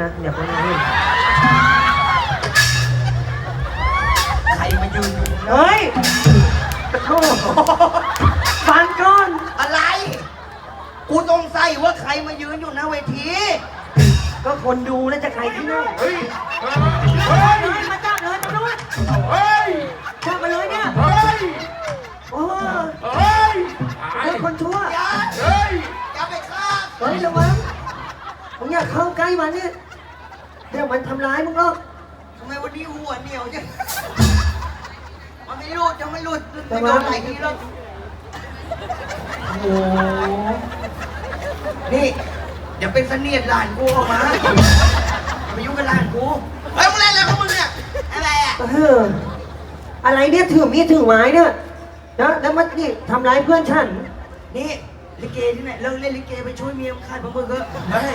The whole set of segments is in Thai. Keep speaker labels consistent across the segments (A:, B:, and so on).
A: นะ เดี๋ยวคนนี้
B: ใครมายืนอยู่
A: เฮ้ยโอ้โหฟังก่อน
B: อะไร กูต้องใส่ว่าใครมายืนอยู่หน้าเวที
A: ก็คนดูแล้วจะใครที่ไหน
C: เฮ้ย
A: เฮ้ยมาจับเลยตำรวจ
C: เฮ้ย
A: จับมาเลยเนี่ย
C: เฮ้ย
A: โอ้
C: เฮ้ย
A: ไอ้คนชั่ว
B: อย่า
C: เฮ้ย
B: อย่าไปฆ่า
A: เฮ้ยระวังมึงอย่าเข้าใกล้มันเนี่ย เดี๋ยวมันทำร้ายมึงหรอก
B: ทำไมวันนี้หัวเหนียวจังมันไม่รูดจะไม่รูดไม่โดนไหลทีแล้ว
A: โอ้โห
B: นี่เดี๋ยวเป็นเสนียดหลานกูออกมาอย่ามายุ่งกับหลานกูเฮ้ยมึงเล่นอะไรของมึงเนี่ยอะไรอะ
A: เอออะไรเนี่ยถือมีดถือไม้เนี่ยแล้วแล้วมันนี่ทำร้ายเพื่อนฉัน
B: นี่ ลิเกที่ไหนเลิกเล่นลิเกไปช่วยเมียมึงขายปลาหมึกเถอะ
D: เฮ้ย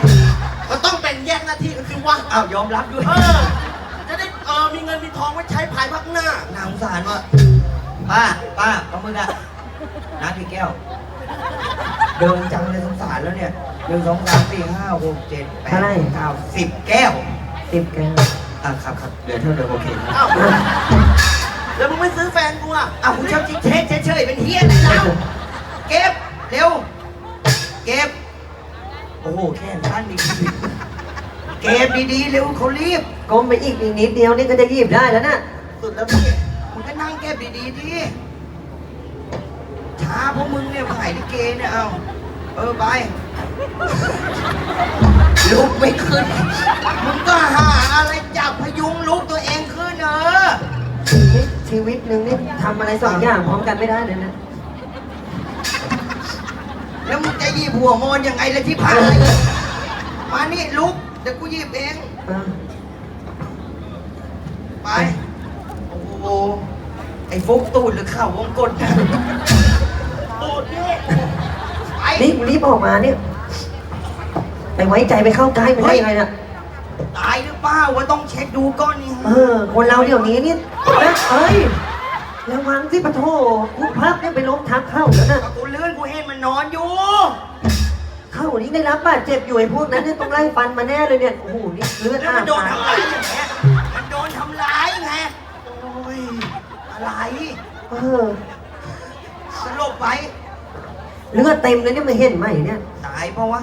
D: ก็ต้องเป็นแยกหน้าที่กันสิวะ
B: อ้าวยอมรับด้วย
D: เออจะได้เออมีเงินมีทองไว้ใช้ภายภาคหน้า
B: น่าสงสารว่ะป้าป้าปลาหมึกอะน้ำพี่แก้ว เดินจังเลยสงสารแล้วเนี่ยหนึ่งสองสามสี่ห้าหกเจ็ดแปด
A: เท่าไหร่
B: เก้าสิบแก้ว
A: ติดแกว
B: อะครับครับเดี๋ยวเท่าเดิมโอเคนะ
D: อ้าวแล้วมึงไม่ซื้อแฟนกูอะ
B: อ้าวคุณชอบจิ๊กเช็คเฉยๆเป็นเฮียอะไรแล้วเก็บเร็ว เก็บ โอ้โหแค่ท่านดีเก็บดีๆเร็วเขารีบ
A: ก้มไปอีกนิดเดียวนี่ก็จะหยิบได้แล้วนะ
B: สุดแล้วพี่มึงก็นั่งเก็บดีๆดิช้าเพราะมึงเนี่ยขายลิเกเนี่ยเอาเออไปลุกไม่ขึ้น มึงก็หาอะไรจับพยุงลุกตัวเองขึ้นเออ
A: นี่ชีวิตหนึ่งนี่ทำอะไรสองอย่างพร้อมกันไม่ได้เลยนะ
B: แล้วมึงจะหยิบหัวโมนยังไงล่ะที่ผ่านมานี่ลุกเดี๋ยวกูหยิบเอง
A: เออ
B: ไป โอ้โห ไอ้ฟุกตูดหรือข่าววงกดนะตูดนี่ไป
A: นี่มึงรีบออกมาเนี่ยไปไว้ใจไปเข้าใกล้มันได้ยังไงน่ะ
B: ตายหรือเปล่าวะต้องเช็คดูก้อนนี่
A: เออ คนเราเดี๋ยวนี้นี่นะเอ้ย ระวังสิปะโถกูพับเนี่ยไปล้มทับเข้าแล้วนะ
B: ก็กูเลื่อนกูเห็นมันนอนอยู่
A: เข้านี่ได้รับบาดเจ็บอยู่ไอ้พวกนั้นเนี่ยต้องไล่ฟันมาแน่เลยเนี่ย โอ้โห นี่เลือด
B: แล้ว
A: อา
B: มัน
A: บ
B: โดน
A: ปาก
B: ทำร้ายอย่างเงี้ย มันโดนทำร้ายไง โอ้ย อะไร
A: เออ
B: สลบไป
A: เลือดเต็มเลยเนี่ยมาเห็นไหมเนี่ย
B: ตายเพราะวะ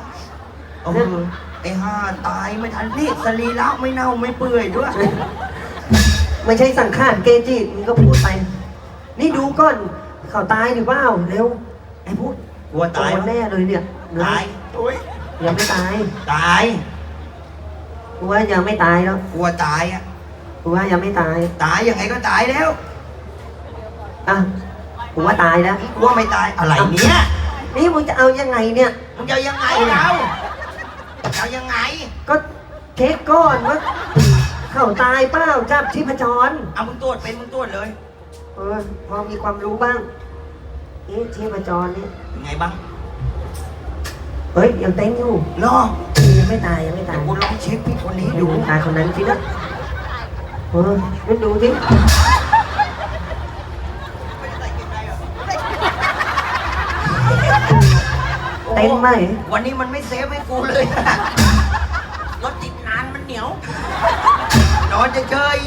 B: เออไอ้ห่าตายไม่ทันนี่สรีระไม่เน่าไม่เปื่อยด้วย
A: ไม่ใช่สังขารเกจิมึงก็พูดไป นี่ดูก่อนเขาตายหรือเปล่าเร็วไอ้พูด
B: กลัวตาย
A: โดนแน่เลยเนี่ย
B: ตายโอ้ย
A: ยังไม่ตาย
B: ตาย
A: กูว่ายังไม่ตายแล้ว
B: กลัวตายอะ
A: กูว่ายังไม่ตาย
B: ตายยังไงก็ตายแล้ว
A: อะกูว่าตายแล้ว
B: กลัวไม่ตายอะไรเนี่ย
A: นี่มึงจะเอายังไงเนี่ย
B: มึงจะเอายังไงเราจะเอายังไง
A: ก็เช็คก่อนว่าเขาตายเปล่าจับชีพจร
B: เอามึงตรวจเป็นมึงตรวจเลย
A: เออ พอมีความรู้บ้าง เอ๊ะชีพจรนี่
B: ยังไงบ้าง
A: เฮ้ยยังเต้นอยู่
B: รอ
A: ยังไม่ตายยังไม่ตา
B: เดี๋ย
A: ยว
B: กูลองเช็คพี่คนนี้
A: ดู
B: ดู
A: ตายคนนั้นสินะเอองั้นดูสิเต้นไหม
B: วันนี้มันไม่เซฟให้กูเลย
D: รถติดนานมันเหนียว
B: นอนจะเฉยๆเฮ้ย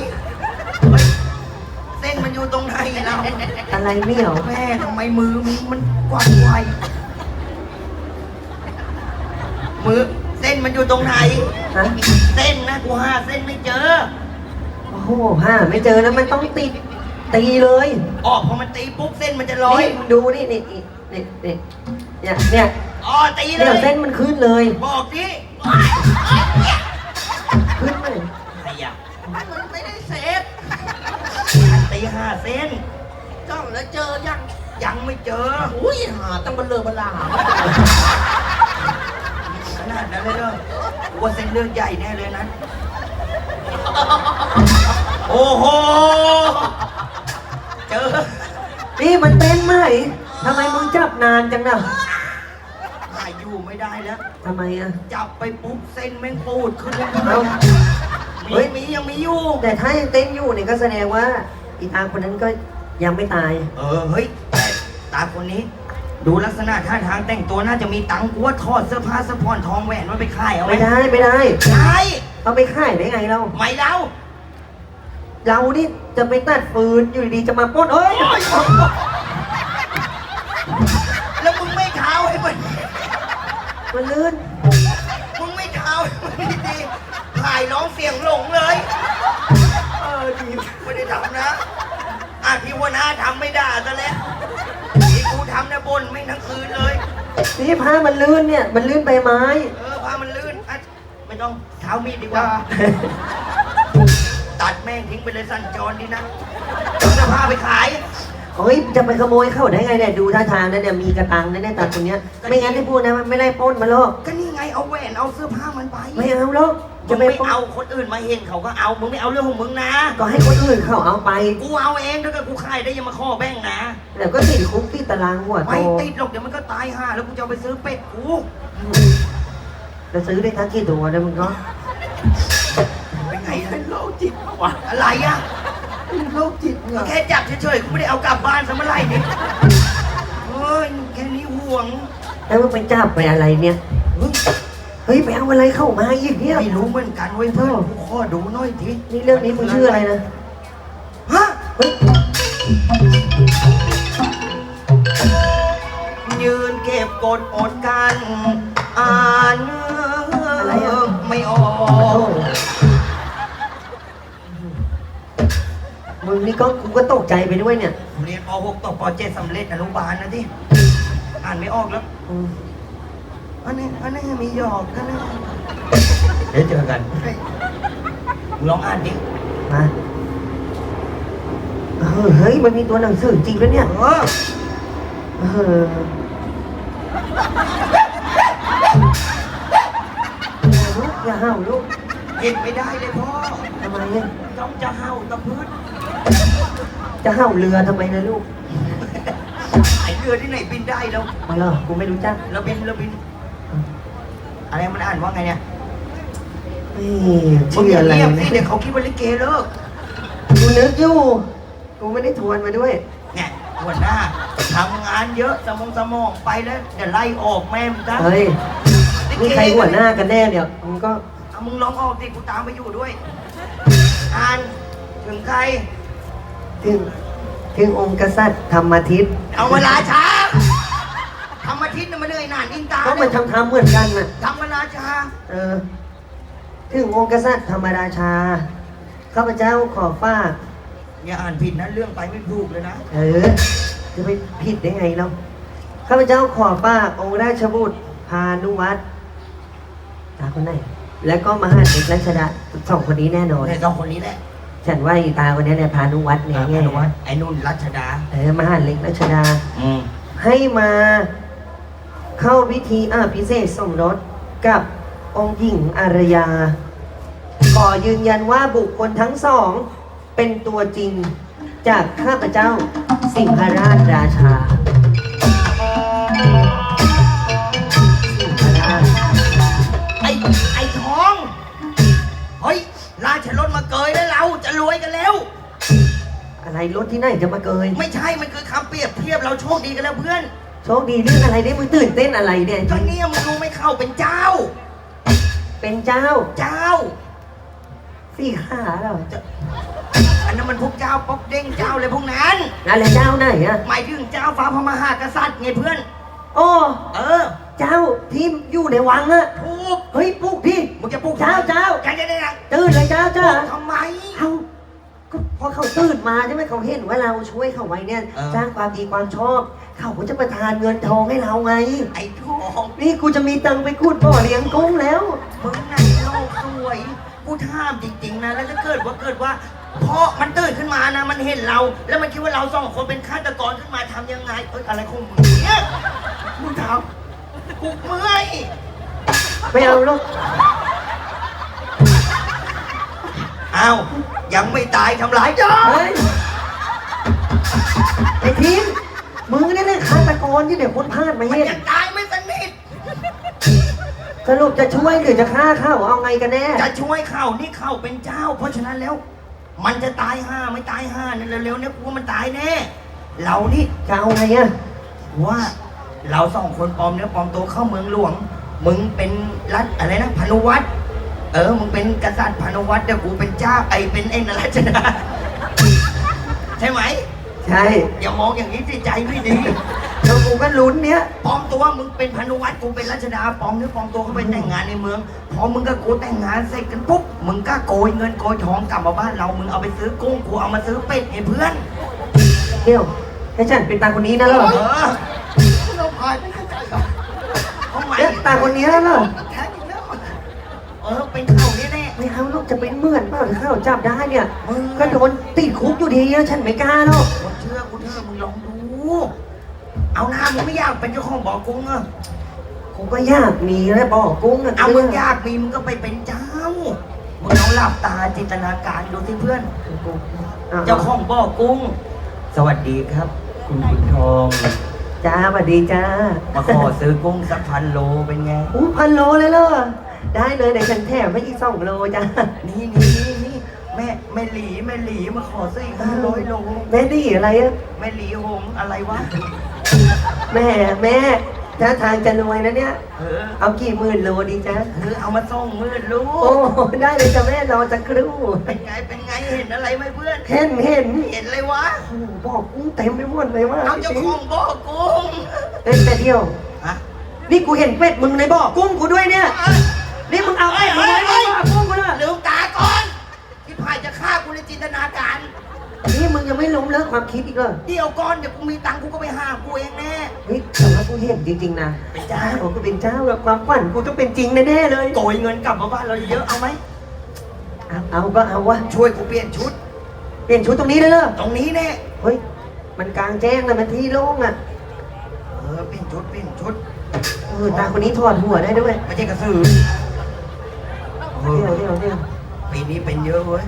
B: เส้นมันอยู่ตรงไหนเรา
A: อะไรไม่เหรอ
B: แม่ทำไมมือมึงมันกวาดไวมือเส้นมันอยู่ตรงไหน
A: ฮะ
B: เส้นนะกูหาเส้นไม่เจอ
A: โอ้โหห้าไม่เจอแล้วมันต้องติดตีเลย
B: ออกพอมันตีปุ๊บเส้นมันจะลอย
A: นี่มึงดูนี่นี่นี่นี่นี่เนี่ยเนี่ย
B: อ๋อตีเล
A: เดี๋ยวยเส้นมันขึ้นเลย
B: บอกดิ ตีห้าเส้น
D: จ้องแล้วเจอยัง
B: ยังไม่เจอ
D: อุ้ยหาตั้งเบลเลอเบลา
B: ขนาดนั้นเลยเหรอกูว่าเส้นเลือดใหญ่แน่เลยนะ โอ้โห เจอ
A: นี่มันเต้นไหมทำไมมึงจับนานจังนะ
B: หายอยู่ไม่ได้แล้ว
A: ทำไมอะ
B: จับไปปุ๊บเส้นแม่งปูดขึ้นเลย
A: เอ้าเฮ้
B: มี
A: ย
B: มียังมีอยู่
A: แต่ถ้ายังเต้นอยู่เนี่ยก็แสดงว่า อีตาคนนั้นก็ยังไม่ตาย
B: เออเฮ้ยแต่ตาคนนี้ ดูลักษณะท่าทางแต่งตัวน่าจะมีตังค์กูว่าทอดเสื้อผ้าเสื้อผ่อนทองแหวนมันไปขายเอาไหม
A: ไม่ได้ไม่ได้
B: ใช่
A: เอาไปขายได้ไงเรา
B: ไม่เล่า
A: เรานี่จะไปตัดฟืนอยู่ดีๆจะมาปล้นเอ้ย
B: แล้วมึงไม่เท้าให้มัน
A: มันลื่น
B: มึงไม่เท้าให้มันดีๆถ่ายน้องเสียงหลงเลย
C: เออดี
B: ไม่ได้ทำ นะอะพี่หัวหน้าทำไม่ได้ซะแล้วที่กูทำเนี่ยบนไม่งทั้งคืนเลย
A: นี่ผ้ามันลื่นเนี่ย มันลื่นใบไม้
B: เออพามันลื่นอะไม่ต้องเท้ามีดดีกว่า ตัดแม่งทิ้งไปเลยสั้นจรดีนะจะพาไปขาย
A: เฮ้ย จะไปขโมยเข้าได้ไงเนี่ย ดูท่าทางแล้วเนี่ย มีกระตังนะเนี่ยตัดตรงเนี้ย ไม่งั้นที่พูดนะมันไม่ได้ปล้นมาหรอก
B: ก็นี่ไงเอาแหวนเอาเสื้อผ้ามันไป
A: ไม่เอาหรอก
B: มึ
A: จะ
B: ง
A: ไป
B: ไม่
A: ปล้น
B: เอาคนอื่นมาเห็นเขาก็เอา มึงไม่เอาเรื่องของมึงนะ
A: ก็ให้คนอื่นเขาเอาไป
B: กูเอาเองถ้าเกิดกูขายได้อยังมาข้อแบ่งนะ
A: แล้วก็ติดคุกติดตารางหัวโต
B: ไม่ติดหรอกเดี๋ยวมันก็ตายห่าแล้วกูจะเอาไปซื้อเป็ดกู
A: จะซื้อได้ทั้งกี่ตัวเนี่ยมึงก็
B: เป็นไง
C: เป็
B: ล่ะ
C: นโรคจิตปะวะ
B: อะไรอะ
C: เป็นโรคจิตเหร
B: ก็
C: อ
B: แค่จับเฉยๆกูไม่ได้เอากลับบ้านซะเมื่อไหร่นี่เฮ้ยแค่นี้ห่วง
A: แล้วมึงไปจับไปอะไรเนี่ย
B: เฮ้ย
A: เฮ้ยไปเอาอะไรเข้ามาอีกเนี่ย
B: ไม่รู้เหมือนกันเว้ยเพื่อนกูขอดูหน่อยที
A: นี่เรื่องนี้มึงชื่ออะไรนะ
B: ฮะ
A: เฮ้ย
B: ยืนเก็บกดอดกันอ่านไม่ออ
A: โอ้โห
B: ก
A: มึงนี่ก็กูก็ตกใจไปด้วยเนี่ย
B: เรียนป .6 ตกป .7 สำเร็จอนุบาลนะที่อ่านไม่ออกแล้ว
A: อืม
B: อันนี้อันนี้มีหยอกกันนะเดี๋ยวเจอกันเฮ้ยมึงลองอ่านดิ
A: มาเออเฮ้ย มันมีตัวหนังสือจริงด้วยเนี่ย
B: เออ
A: เอออย่าเห่าลูก
B: เห็นไม่ได้เลยพ่อ
A: ทำไมเนี่ย
B: ต้องจะเห่าตะพืช
A: จะเห่าเรือทำไมนะลูก
B: ไอเรือที่ไหนบินได้แล้ว
A: มาเหรอกูไม่รู้จัก
B: เราบินเราบิน อะไรมันอ่านว่าไงเนี่ย
A: เอ้ย
B: มึง
A: ชื่อ
B: อย่า
A: อะไร
B: เงียบ
A: นะ
B: สิเดี๋ยวเขาคิดว่าลิเกเลิก
A: กูนึกอยู่กูไม่ได้ทวนมาด้วย
B: เนี่ยหัวหน้าทำงานเยอะสมองสมองไปแล้วเดี๋ยวไล่ออกแม่มึงจ้ะ
A: เฮ้ยนี่ใครหัวหน้ากันแน่เนี่ยมึงก็
B: เอามึงลองออกสิกูตามไปอยู่ด้วยอ่านถึงใคร
A: ถึงถึงองค์กษัตริย์ธรรมทิศ
B: เอาเวลาช้า ทำอาทิตย์น่ะมาเหนื่อยนานอินตา
A: ก็มันทำทำๆเหมือนกันน่ะ
B: ทำเวลาช้า
A: เออ ถึงองค์กษัตริย์ธรรมราชา ข้าพเจ้าขอฝาก
B: อย่าอ่านผิดนะเรื่องไปไม่ถูกเลยนะ
A: เออ จะไปผิดได้ไงเราข้าพเจ้าขอฝากองค์ราชบุตรพานุวัตรตาคนไหน แล้วก็มหาเอกรัชดาสองคนนี้แน่นอน
B: ในสองคนนี้แหละ
A: ฉันว่าอีตาคนนี้เนี่ยพานุวัตรเนี่ย
B: อ่า
A: ไง
B: พานุวัฒน์ไอ้นุ่นรัชดา
A: เออมหาเล็กรัชดา
B: อืม
A: ให้มา เข้าพิธีอาภิเษกสมรสกับองค์หญิงอารยา ขอยืนยันว่าบุคคลทั้งสอง เป็นตัวจริงจากข้าพเจ้าสิงหราชราชาสิงหราช
B: ไอ้ไอ้ทอง เฮ้ย ราชรถมาเกยแล้วเราจะรวยกันแล้ว
A: อะไรรถที่ไหนจะมาเกย
B: ไม่ใช่ มันคือคำเปรียบเทียบเราโชคดีกันแล้วเพื่อน
A: โชคดีเรื่องอะไรได้มึงตื่นเต้นอะไรเนี่ย
B: ก็เนี่ยมึงรู้ไหม่เข้าเป็นเจ้า
A: เป็นเจ้า
B: เจ้า
A: สี่ขาเหรอ
B: อันนั้นมันพวกเจ้าป๊อกเด้งเจ้าเลยพวกนั้น
A: อะไรเจ้าไหนอะ
B: หมายถึงเจ้าฟ้าพระมหากษัตริย์ไงเพื่อน
A: โอ้
B: เออ
A: เจ้าที่อยู่ในวังอะ
B: ถูก
A: เฮ้ยปลุกพี่
B: มึงจะปลุก
A: เจ้าเจ้า
B: แกจะได้ไง
A: ตื่นเลยเจ้า
B: ปลุ
A: เจ้าก
B: ทำไม
A: เขาก็พอเขาตื่นมาใช่ไหมเขาเห็นว่าเราช่วยเขาไว้เนี่ย
B: เออ
A: สร้างความดีความชอบ เขาก็จะประทานเงินทองให้เราไง
B: ไอ้ทอง
A: นี่กูจะมีตังค์ไปขุดบ่อเลี้ยงกุ้งแล้ว
B: มึงไหนโลกสวยกูถามจริงๆนะ แล้วถ้าเกิดว่าเกิดว่าพอมันตื่นขึ้นมานะ มันเห็นเรา แล้วมันคิดว่าเราสองคนเป็นฆาตกรขึ้นมาทำยังไงเอ้ยอะไรของมึงเนี่ยมึงทำกูเมื่อย
A: ไม่เอาลูก
B: อ้าวยังไม่ตายทำร้ายจ้า
A: เฮ้ยไอ้ทีม มึงนี่แหละฆาตกรที่เดี๋ยวคนพลาดมา
B: มัน
A: เห็น
B: ยังตายไม่สนิท
A: สรุปจะช่วยหรือจะฆ่าเขาเอาไงกันแน่
B: จะช่วยเขานี่เขาเป็นเจ้า เพราะฉะนั้นแล้ว มันจะตายห้าไม่ตายห้าเนี่ยเร็วๆเนี่ยกูว่ามันตายแน่ เรานี่
A: จะเอาไงอะ
B: ว่าเราสองคนปลอมเนื้อปลอมตัวเข้าเมืองหลวง มึงเป็นรัฐอะไรนะพานุวัตรเเออ มึงเป็นกษัตริย์พานุวัตรเดี๋ยวกูเป็นเจ้าไอเป็นไอ้นราชดาใช่ไหม
A: ใช่
B: อย่ามองอย่างนี้สิใจไม่ดี
A: แล้วกูก็ลุ้นเนี้ย
B: ปลอมตัวมึงเป็นพานุวัตรกูเป็นราชดาปลอมเนื้อปลอมตัวเข้าไปแต่งงานในเมือง พอมึงกับกูแต่งงานเสร็จกันปุ๊บมึงก็โกยเงินโกยทองกลับมาบ้านเรา มึงเอาไปซื้อกุ้งกูเอามาซื้อเป็ดให้เพื่อน
A: เดี๋ยวให้ฉันเป็นตาคนนี้นะเหรอ
B: เออ
C: เราพายไม่เข้าใจหรอก
B: ทำไม
A: เอ๊ะตาคนนี้เหรอ
C: แท้อีกแล้ว
B: เออเป็นเขาแน่ แน่
A: ไม่เอาลูกจะเป็นเหมื่อนเปล่าถ้าเราจับได้เนี่ยก็โดนติดคุกอยู่ดีอะฉันไม่กล้าหรอก
B: คนเชื่อกูเถอะมึงลองดู เอาหน้ามึงไม่อยากเป็นเจ้าของบ่อกุ้งเหรอ
A: กูก็อยากมีแล้วบอกุ้งอะ
B: เอามึงอยากมีมึงก็ไปเป็นเจ้ามึงลองหลับตาจินตนาการดูสิเพื่อนเจ้าของบ่อกุ้ง สวัสดีครับ คุณขุนทอง
A: จ้าสวัสดีจ้า
B: มาขอซื้อกุ้งสักพันโลเป็นไง
A: อู้พันโลเลยเหรอ ได้เลยเดี๋ยวฉันแถมให้อีกสองโลจ้า
B: นี่นี่นี่นี่แม่แม่หลีแม่หลีมาขอซื้ออีกห้าร้อยโล
A: แม่ดีอะไรอะ
B: แม่หลีหงอะไรวะ
A: แม่แม่ถ้าทางจะรวยนะเนี่ย
B: เออ
A: เอากี่หมื่นโลดีจ้า
B: เออเอามาส่งมือลู
A: โอ้
B: ก
A: ได้เลยจ้าแม่รอสักครู่
B: เป็นไงเป็นไงเห็นอะไรไหมเพื่อน
A: เห็นเห็น
B: เห็นเลยวะ
A: โอ้โหบอกกุ้งเต็มไปหมดเลยว่า
B: เอาเจ้าของบ่อกุ้ง
A: เอ้ยแต่เดียว
B: ฮะ
A: นี่กูเห็นเป็ดมึงในบ่อกุ้งกูด้วยเนี่ย นี่มึงเอาเป็ดมึงไว้ในบ่อกุ้งกูเลย
B: ลืมตาก่อนที่พายจะฆ่ากูในจินตนาการ
A: นี่มึงยังไม่ล้มเลิกความคิดอีกเหรอ
B: เดี๋ยวก่อนเดี๋ยวกูมีตังค์กูก็ไปห้ามกูเองแน่
A: เฮ้ยแต่ว่ากูเห็นจริงๆนะ
B: เป็นเจ้า
A: ผมก็เป็นเจ้าแล้วความฝันกูต้องเป็นจริงแน่ๆเลย
B: โกยเงินกลับมาบ้านเราเยอะๆเอาไหม
A: เอาเอาก็เอาวะ
B: ช่วยกูเปลี่ยนชุด
A: เปลี่ยนชุดตรงนี้เลยเหรอ
B: ตรงนี้แน่
A: เฮ้ยมันกลางแจ้งนะมันที่โล่งอะ
B: เออเปลี่ยนชุดเปลี่ยนชุด
A: เออตาคนนี้ถอดหัวได้ด้วย
B: ไม่ใช่กระสือ เอ
A: เดี๋ยว
B: อ
A: เดี๋ยวเดี๋ยว
B: ปีนี้เป็นเยอะเว้ย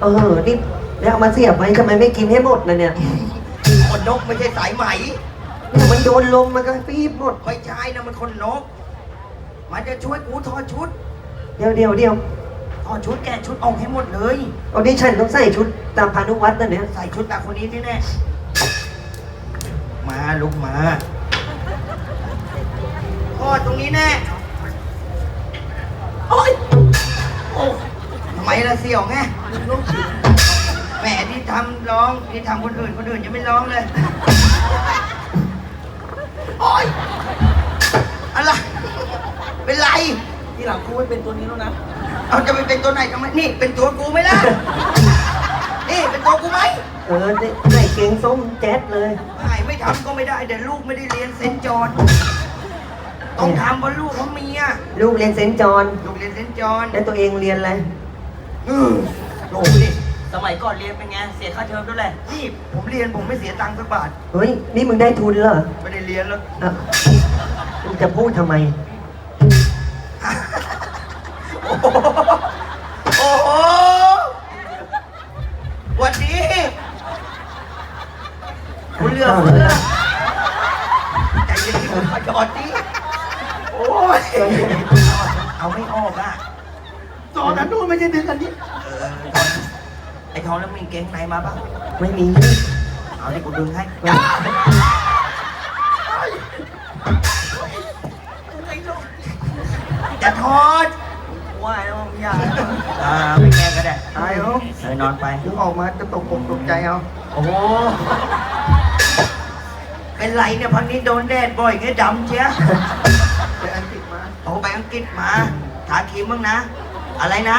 A: เออ นี่แล้วเอามาเสียบไว้ทำไมไม่กินให้หมดนะเนี่ย
B: คนนกไม่ใช่สายไหม
A: เนี่ยมันโดนลมมันก็ปีบหมด
B: ไม่ใช่นะมันคนนก มันจะช่วยกูถอดชุด
A: เดี๋ยวเดี๋ยวเดี๋ยว
B: ถอดชุดแกะชุดออกให้หมดเลย
A: เอาดิฉันต้องใส่ชุดตามพานุวัตรนะเนี่ย
B: ใส่ชุดตาคนนี้แน่ๆมาลุกมาทอดตรงนี้แน่ โอ้ทำไมล่ะเสี่ยวไงแหมที่ทำร้องที่ทำคนอื่นคนอื่นยังไม่ร้องเลย โอ้ยอะไร เป็นไร
C: ทีหลังกูไม่เป็นตัวนี้แล้วนะ
B: เอาจะไปเป็นตัวไหนกันไหมนี่เป็นตัวกูไหมล่ะ นี่เป็นตัวกูไหม
A: เออนี่ใส่เกงส้มแจ๊ดเลย
B: ไม่ไม่ทำก็ไม่ได้เดี๋ยวลูกไม่ได้เรียนเซนต์จอห์น ต้องทำเพราะลูกเขาเมีย
A: ลูกเรียนเซนต์จอห์น
B: ลูกเรียนเซนต์จอห์น
A: แล้วตัวเองเรียนอะไร
B: อือโอ้ดิสมัยก่อนเรียนเป็นไง เสียค่าเทอมด้วยแหละนี่ผมเรียนผมไม่เสียตังค์สักบาท
A: เฮ้ย นี่มึงได้ทุนเหรอ
B: ไม่ได้เรียนแล้ว
A: อะมึงจะพูดทำไม
B: โอ้โหโอ้โหวันนี้คุณเลือกเพื่อใจเย็นๆคุณขอจอดดิโอ้ย เอาไม่ออกอะ
C: ตอนนั้นนู่นไม่ใช่ดึงอันนี้
B: เออทอนไอ้ทองแล้วมีเกงในมาปะ
A: ไม่มี
B: เอาที่กูดึงให้
A: ไม่
B: จะทอด
C: ว่าแล้วมึงอย่า
B: อ่าไม่แกล้งก็ได้
C: ตายเหรอ
B: เออนอนไป
C: มึงออกมาจะตกอกตกใจเอา
B: โอ้โหเป็นไรเนี่ยพันนี้โดนแดดบ่อยไงดำเชีย
C: งกฤษมา
B: ทาครีมบ้างนะ อะไรนะ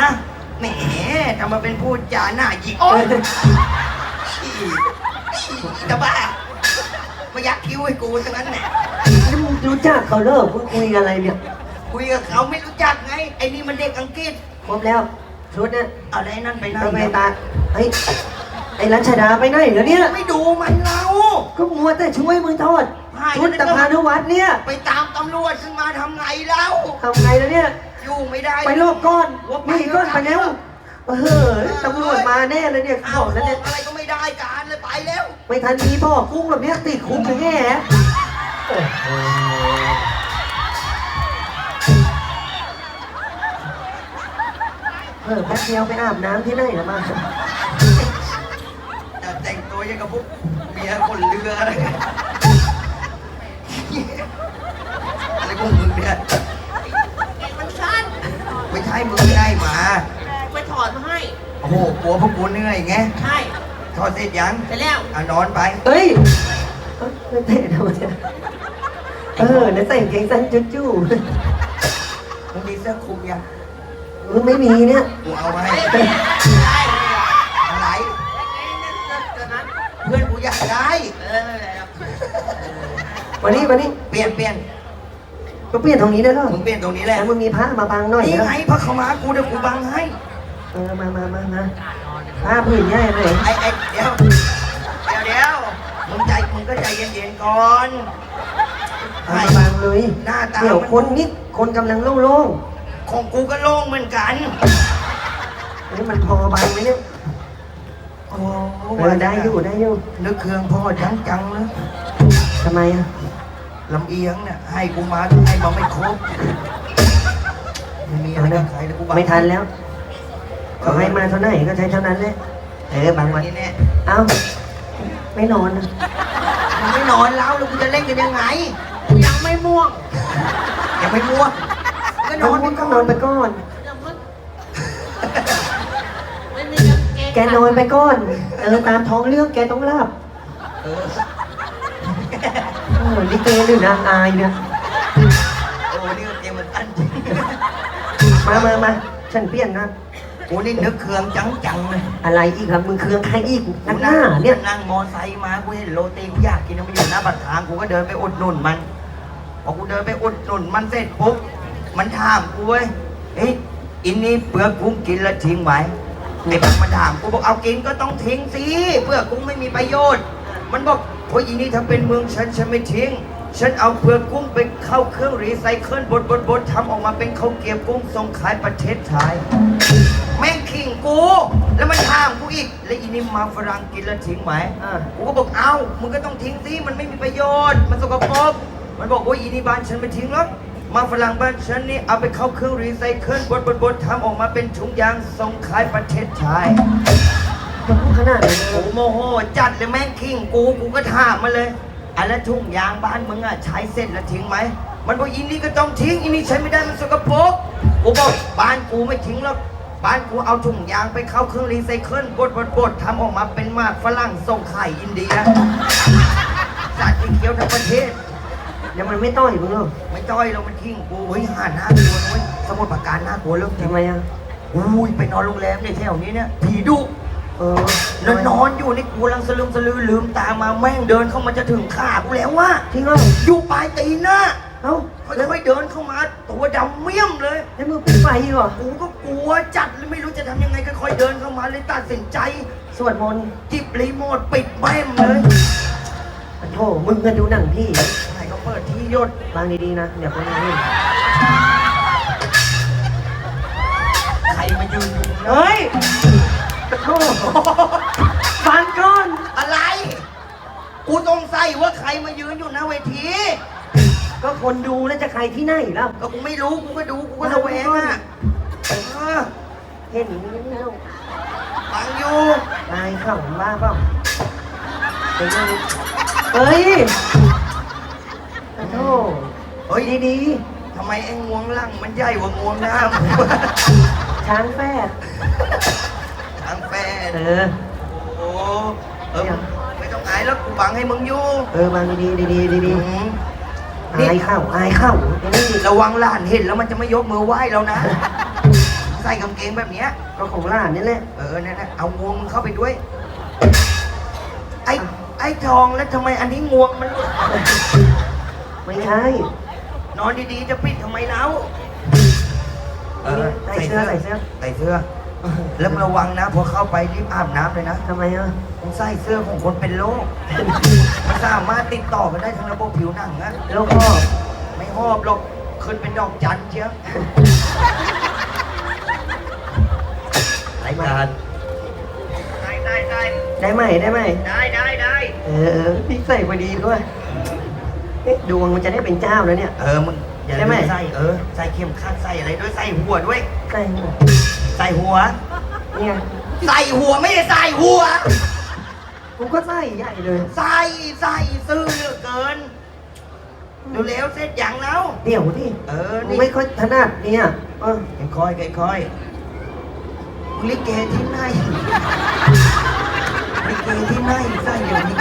B: แหมทำมาเป็นพูดจาหน้าหยิกโอ๊ยอีอีจะบ้าไม่อยากคิ้วให้กูทั้งนั้นแหละ
A: นี่มึงรู้จักเขาเหรอมึงคุยอะไรเนี่ย
B: คุยกับเขาไม่รู้จักไง ไอ้นี่มันเด็กอังกฤษ
A: ครบแล้วชุดเนี่ย
B: เอาแล้วไอ้นั่นไปไหน
A: ทำไมตาเฮ้ยไอ้รัชดาไปไหนเหรอเนี่ย
B: ไม่ดูมันเรา
A: ก็มัวแต่ช่วยมึงทอด
B: ใช่
A: ชุดตะพานุวัฒน์เนี่ย
B: ไปตามตำรวจขึ้นมาทำไงแล้ว
A: ทำไงแล้วเนี่ย
B: อยู่ไม่ได้
A: ไปโลบก้อน
B: ว่าไป
A: นี่ก้อนไปแล้วเออตำรวจมาแน่เลยเนี่ย
B: เอา
A: บอก
B: ข
A: แล้ว
B: อ
A: เนี่ย
B: งอะไรก็ไม่ได้การเลยไปแล้ว
A: ไม่ทันทีพ่อกุ้งแบบเนี้ยติดคุกเลยแง่เออแป๊บเดียวไปอาบน้ำที่ไหนละมา
B: แต่แต่งตัวยังกับพวกเมียคนเรืออะไร พวกมึงเนี่ย
D: มันสั้น
B: ไปไม่ใช่มึงไม่ได้มา
D: ไปถอดมาให้
B: โอ้โหกลัวพวกกูเหนื่อยไง
D: ใช่
B: ทอดเสร็จยัง
D: แต่แล้ว
B: เอานอนไป
A: เฮ้ยเอ้ยไม่เตะทำไมอะเออแล้วใส่กางเกงสั้นจุ๊จู้
B: มึงมีเสื้อคลุมยัง
A: ๆมึงไม่มีเนี่ย
B: กูเอามาให้
D: ไอ้เนี่ยได้
B: อะไร
D: ไอ้เนี่ยตอนนั้น
B: เพื่อนกูอยากได้
D: เออ
A: วันนี้วันนี้
B: เปลี่ยนเปลี่ยน
A: ก็เปลี่ยนตรงนี้ได้หรอ
B: มึงเปลี่ยนตรงนี้แหละ
A: แล้วมึงมีผ้ามาบังหน่อย
B: นี่
A: นะ
B: ไงพระเขามากูเดี๋ยวกูบังให้
A: เออมามามามาผ้าผืนใหญ่เลย
B: ไอ้ไอ้เดี๋ยวเดี๋ยวเดี๋ยวมึงใจมึงก็ใจเย็นๆก่อน
A: เอามาบังเลย
B: หน้าตา
A: เดี๋ยวคนนิดคนกำลังโล่ง
B: ของกูก็โล่งเหมือนกัน
A: ๆนี่มันพอบังไหมเนี่ย
B: โอ้
A: เออได้อยู่ได้อยู่
B: นึกเครื่องพ่อจังจังๆเลย
A: ทำไมอะ
B: ลำเอียงเนี่ยให้กูมาให้มาไม่ครบไม่มีอะไรกับใครแล้วกูบัง
A: ไม่ทันแล้วเขาให้มาเท่าไหร่ก็ใช้เท่านั้นแหละเออบังไว้
B: นี่แน่
A: เอ้าไม่นอนนะ
B: มึงไม่นอนแล้วแล้วกูจะเล่นกันยังไง
D: กูยังไม่ม่วง
B: อย่าไปมัวก็น
A: นอ
B: อนน
A: ก็
B: ไป
A: นอนไปก่อน
D: ยังไม่ไม่มีกางเกง
A: แกนอนไปก่อนเออตามท้องเรื่องแกต้องหลับ
B: เออ
A: เออลิเกหรือนางอายเนี่ย
B: โอ้นี่เกมมันตั้นจริง
A: มามามาฉันเปลี่ยนนะ
B: โอ้นี่นึกเครื่องจังจังๆเลย
A: อะไรอีกครับมึงเครื่องใครอีกนักหน้าเนี่ย
B: นั่งมอไซค์มากูเห็นโรตีกูอยากกินมันอยู่หน้าปากทางกูก็เดินไปอุดหนุนมันพอกูเดินไปอุดหนุนมันเสร็จปุ๊บมันถามกูเว้ยเฮ้ยอินนี่เปลือกกุ้งกินแล้วทิ้งไว้ไอ้บังมันถามกูบอกเอากินก็ต้องทิ้งสิเปลือกกุ้งไม่มีประโยชน์ มันบอก โอ้ยอีนี่ถ้าเป็นเมืองฉันฉันไม่ทิ้ง ฉันเอาเปลือกกุ้งไปเข้าเครื่องรีไซเคิลบดบดบดทำออกมาเป็นข้าวเกรี๊ยวกุ้งส่งขายประเทศไทย แม่งขิงกู แล้วมันถามกูอีก แล้วอีนี่มาฝรั่งกินแล้วทิ้งไหม
A: อ่า
B: กูก็บอกเอ้ามึงก็ต้องทิ้งสิมันไม่มีประโยชน์ มันสกปรกมันบอกว่าอีนี่บ้านฉันไม่ทิ้งหรอกมาฝรั่งบ้านฉันนี่เอาไปเข้าเครื่องรีไซเคิลบดบดบดทำออกมาเป็นถุงยางส่งขายประเทศไทย
A: มันพูดขนาดนี้เล
B: โอ้
A: ย
B: โมโหจัดเลยแม่งขิงกูกูก็ถามมาเลยอันแล้วทุ่งยางบ้านมึงอะใช้เสร็จแล้วทิ้งไหมมันบอกอีนี่ก็ต้องทิ้งอีนี่ใช้ไม่ได้มันสกปรกกูบอกบ้านกูไม่ทิ้งหรอกบ้านกูเอาถุงยางไปเข้าเครื่องรีไซเคิลบดบดบดทำออกมาเป็นหมากฝรั่งส่งขายอินเดียสัตว์ที่เคี้ยวทั้งประเทศ
A: ยังมันไม่ต้อยมึงหรอก
B: ไม่จ้อยเรามันทิ้งกูเฮ้ยหาหน้ากลัวนะเว้ยสมุดปากการน่ากลัวเริ่มจริ
A: ทำ
B: ง
A: ไมอะ
B: อุ้ยไปนอนโรงแรมในแถวนี้เนี่ยผีดุ
A: เออ
B: แล้วนอนอยู่นี่กูกำลังสลืมสลือลืมตามาแม่งเดินเข้ามาจะถึงขากูแล้วว่า
A: จริงเหรอ
B: อยู่ปลายตีนนะ
A: เอ้า
B: ค่อยๆเดินเข้ามาตัวดำเมี่ยมเลย
A: แล้วมึงปิดไฟเหรอ
B: กูก็กลัวจัดเลยไม่รู้จะทำยังไงค่อยๆเดินเข้ามาเลยตัดสินใจ
A: สวดมนต์
B: จิบรีโมทปิดแม่มเลย
A: โธ่มึงก็ดูหนังพี่
B: ใช่ก็เปิดที่ยศ
A: ฟังดีๆนะเดี๋ยวคนนี้
B: ใครมายืนอยู่นะ
A: เฮ้ย โธ่ฟังก่อน
B: อะไร กูต้องใส่ว่าใครมายืนอยู่หน้าเวที
A: ก็คนดูแล้วจะใครที่ไหนล่ะ
B: ก็กูไม่รู้ กูก็ดู กูก็ระแวงอะเออ
A: เห็นแล้ว
B: ฟังอยู่
A: นายเข้าบ้าเปล่าเดี๋ยวดูเฮ้ยโธ่
B: เฮ้ย
A: ดี
B: ทำไมไอ้งวงหลังมันใหญ่กว่างวงหน้ามึง
A: ๆช้างแฝด
B: ทางแฟน
A: เออ
B: โอ้เออไม่ต้องอายแล้วกูบังให้มึงอยู่
A: เออมาดีๆดีๆดี
B: อืม
A: ๆอายเข้าอายเข้านี่
B: ระวังหลานเห็นแล้วมันจะไม่ยกมือไหว้แล้วนะ ใส่กางเกงแบบเนี้ย
A: ก็ของหลานนี่แหละ
B: เออนั่นนะเอางวงมึงเข้าไปด้วย ไอ้ไอ้ทองแล้วทำไมอันนี้งวงมันหลุด
A: ไม่ใช่
B: นอนดีๆจะปิดทำไมแล้วเออ
A: ใส่เสื้อใส่เสื้อ
B: ใส่เสื้อ แล้วระวังนะ พอเข้าไปรีบอาบน้ำเลยนะ
A: ทำไมอะ
B: ผมใส่เสื้อของคนเป็นโรคมันสามารถติดต่อกันได้ทั้งระบบผิวหนังนะ
A: แล้วก็
B: ไม่หอบหรอกขึ้นเป็นดอกจันทร์เชียวรายการได้ได้ได้
A: ได้ไหมได้ไหม
B: ได้ได้ได้
A: เออเออพี่ใส่พอดีด้วยเอ๊ะดวงมันจะได้เป็นเจ้าแล้วเนี่ย
B: เออมึงอย่า
A: ได้
B: ลื
A: ไหม
B: มใส่เออใส่เข็มขัดใส่อะไรด้วยใส่หัวด้วย
A: ใส่หมด
B: ใส่หัว
A: เนี่ย
B: ใส่หัวไม่ได้ใส่หัว
A: กูก็ใส่ใหญ่เลย
B: ใส่ใส่ซื่อเหลือเกิน
A: ม
B: เร็วๆเสร็จยังแล้ว
A: เดี๋ยวดิ
B: เออ
A: มึง
B: นี่
A: ไม่ค่อยถนัดเนี่ยเออ
B: ค่อยๆค่อยๆมึงลิเกที่ไหนลิเกที่ไหนใส่เดี๋ยวนี้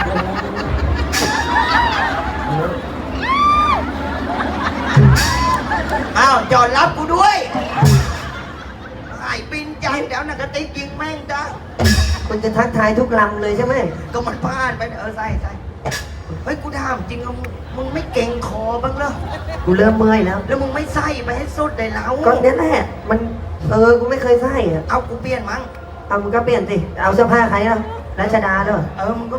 B: โอ้อ้าวจอดรับกูด้วยหายปิน ใจเดี๋ยวนักกระติกยิงแม่งจ้า
A: คุณจะทักทายทุกลำเลยใช่ไหม
B: ก็มันพลาดไปเออใส่ใส่เฮ้ยกูถามจริงอะมึงมึงไม่เก่งคอบ้างเหรอ
A: กูเริ่มเมื่อยแล้ว
B: แล้วมึงไม่ใส่ไปให้สุดเลยแล้ว
A: ก็เนี่ยแหละมันเออกูไม่เคยใส่อะ
B: เอากูเปลี่ยนมั้ง
A: เอามึงก็เปลี่ยนสิเอาเสื้อผ้าใครล่ะรัชดาเหรอ
B: เออมึงก็